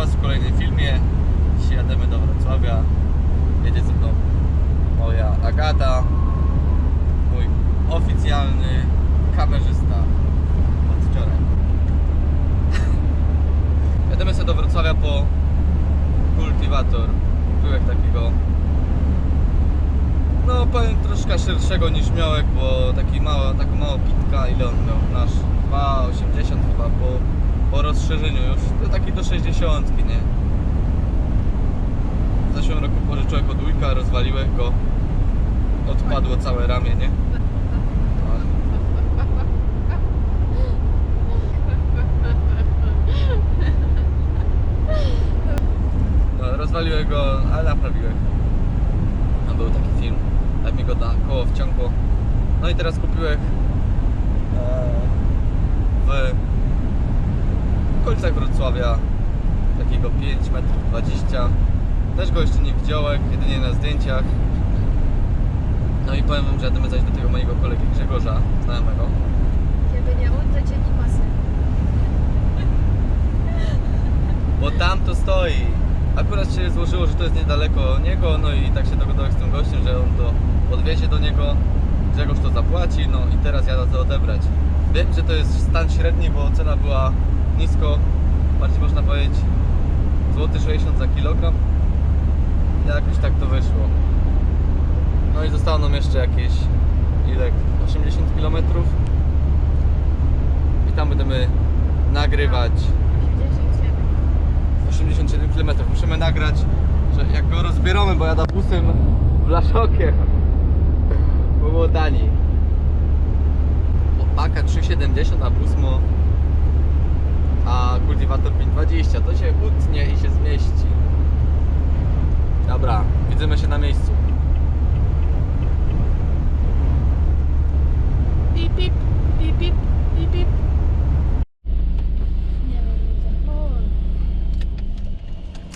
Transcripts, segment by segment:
Was w kolejnym filmie. Dzisiaj jademy do Wrocławia. Jedzie ze mną moja Agata, mój oficjalny kamerzysta od wczoraj. Jademy sobie do Wrocławia po kultywator. Byłek takiego no powiem troszkę szerszego niż miałek, bo taki mało, taką małą pitka, ile on miał? Nasz 2,80 chyba po, po rozszerzeniu już. To taki do 60, nie? W zeszłym roku pożyczyłem od wujka, rozwaliłem go. Odpadło całe ramię, nie? No, rozwaliłem go, ale naprawiłem. No, był taki film, jak mi go na koło wciągło. No i teraz kupiłem e, w okolicach Wrocławia takiego 5 metrów 20 Też go jeszcze nie widziałem, jedynie na zdjęciach. No i powiem wam, że jadę zaś do tego mojego kolegi Grzegorza, znajomego. Kiedy nie on, to cię nie masy. Bo tam to stoi. Akurat się złożyło, że to jest niedaleko niego, no i tak się dogadałem z tym gościem, że on to podwiezie do niego, Grzegorz to zapłaci, no i teraz jadę to odebrać. Wiem, że to jest stan średni, bo cena była nisko, bardziej można powiedzieć złoty 60 za kilogram. Jakoś tak to wyszło. No i zostało nam jeszcze jakieś ile? 80 km. I tam będziemy nagrywać 87 km. Musimy nagrać, że jak go rozbieramy, bo jada busem blaszokiem, bo było taniej. Opaka 3,70, a busmo, a kultywator 5,20. To się utnie i się zmieści. Dobra, widzimy się na miejscu. Pip, pip, pip, pip,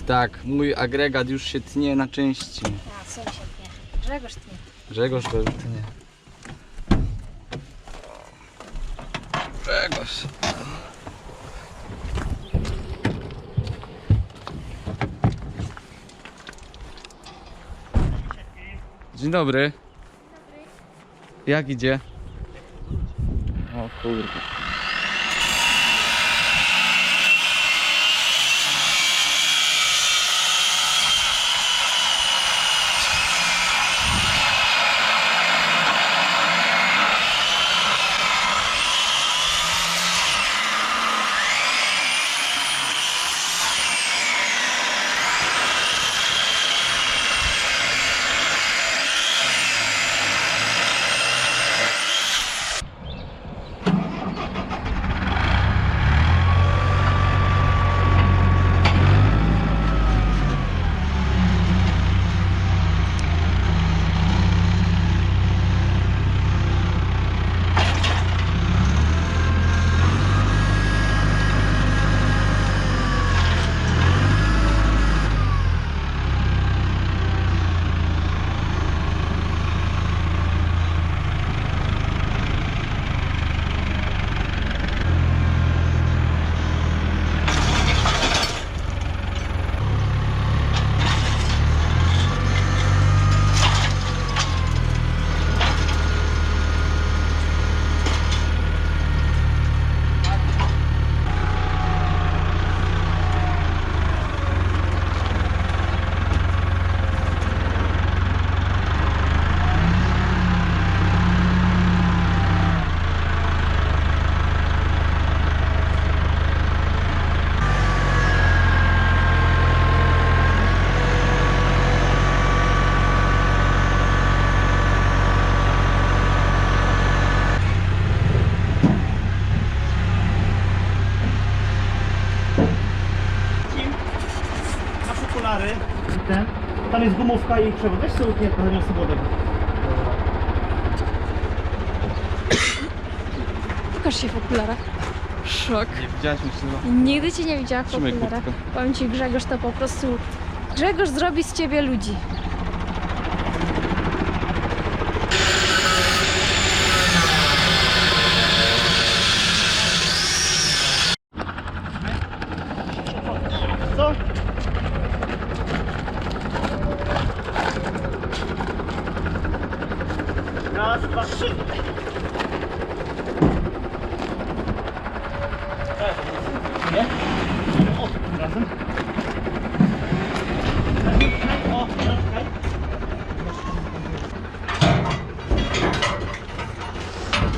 Tak, mój agregat już się tnie na części. a, sąsiad nie. Grzegorz ty nie. Grzegorz to już tnie. Grzegorz. Dzień dobry. Jak idzie? O kurde. Jest gumówka i przewód. Weź sobie utnie trochę swobodnego. Pokaż się w okularach. Szok. Nie widziałaś mnie czy Nigdy cię nie widziałam w Trzymaj okularach. kurtkę. Powiem ci, Grzegorz to po prostu... Grzegorz zrobi z ciebie ludzi. co? Raz, dwa, trzy. Nie? O, razem. O, czekaj.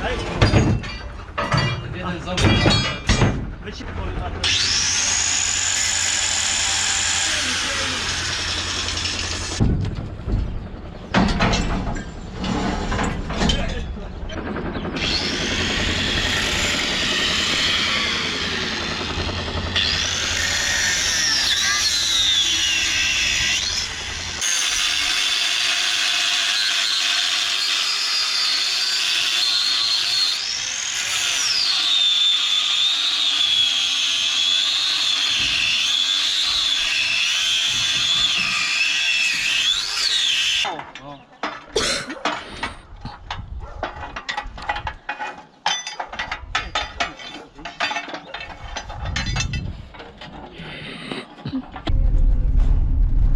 Ej, Jeden zobacz. wyci... Oj,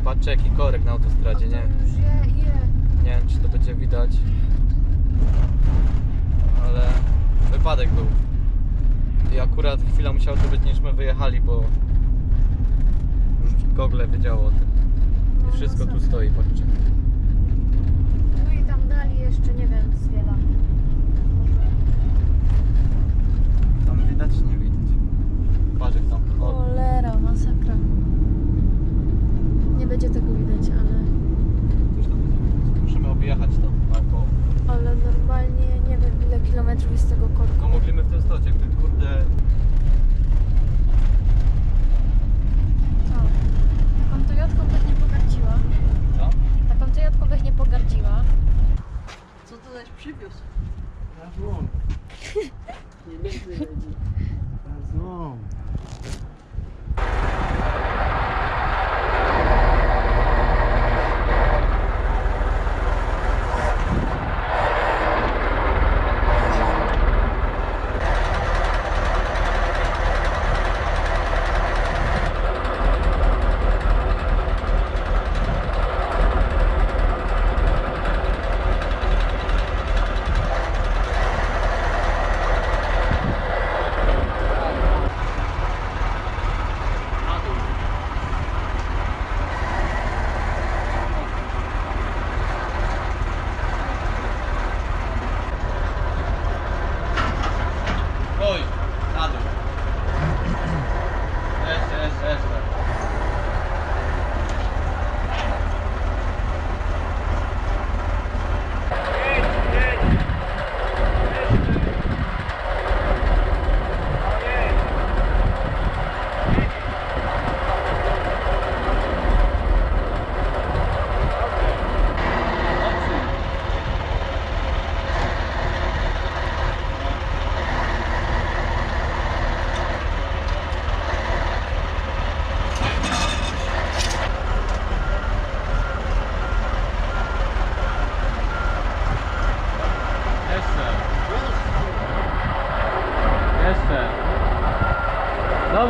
Patrzcie jaki korek na autostradzie, nie? Już je, je. Nie wiem czy to będzie widać. Ale wypadek był. I akurat chwila musiała to być niż my wyjechali, bo już Google wiedziało o tym. No, I wszystko tu masakra. stoi, patrzcie. No i tam dali jeszcze, nie wiem, z wiela. Może... Tam widać czy nie widać? Patrz jak tam. O, Cholera, masakra. Nie będzie tego widać, ale... coś tam będzie. Musimy objechać to Ale normalnie nie wiem ile kilometrów jest tego korku. No mogliśmy w tym stocie, gdy kurde Co? Taką Toyotką bych nie pogardziła. co? Taką Toyotką bych nie pogardziła. Co to zaś przywiózł? Razłom. Nie między ludzi. Razłom.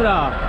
Dobra.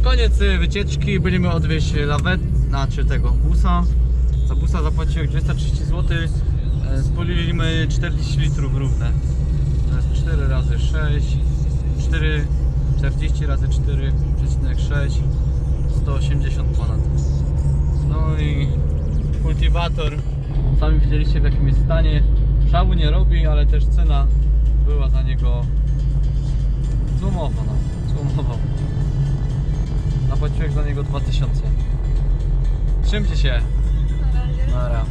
Koniec y, wycieczki byliśmy odwieźć lawet, znaczy tego busa. Za busa zapłaciłem 230 zł. Spoliliśmy 40 litrów równe. To jest 4 razy 6, 4, 40 razy 4,6, 180 ponad. No i kultywator. Sami widzieliście w jakim jest stanie. Szału nie robi, ale też cena była za niego złomowa. No. Złomował. Zapłaciłem za niego 2000. Trzymcie się. Na razie. Nara.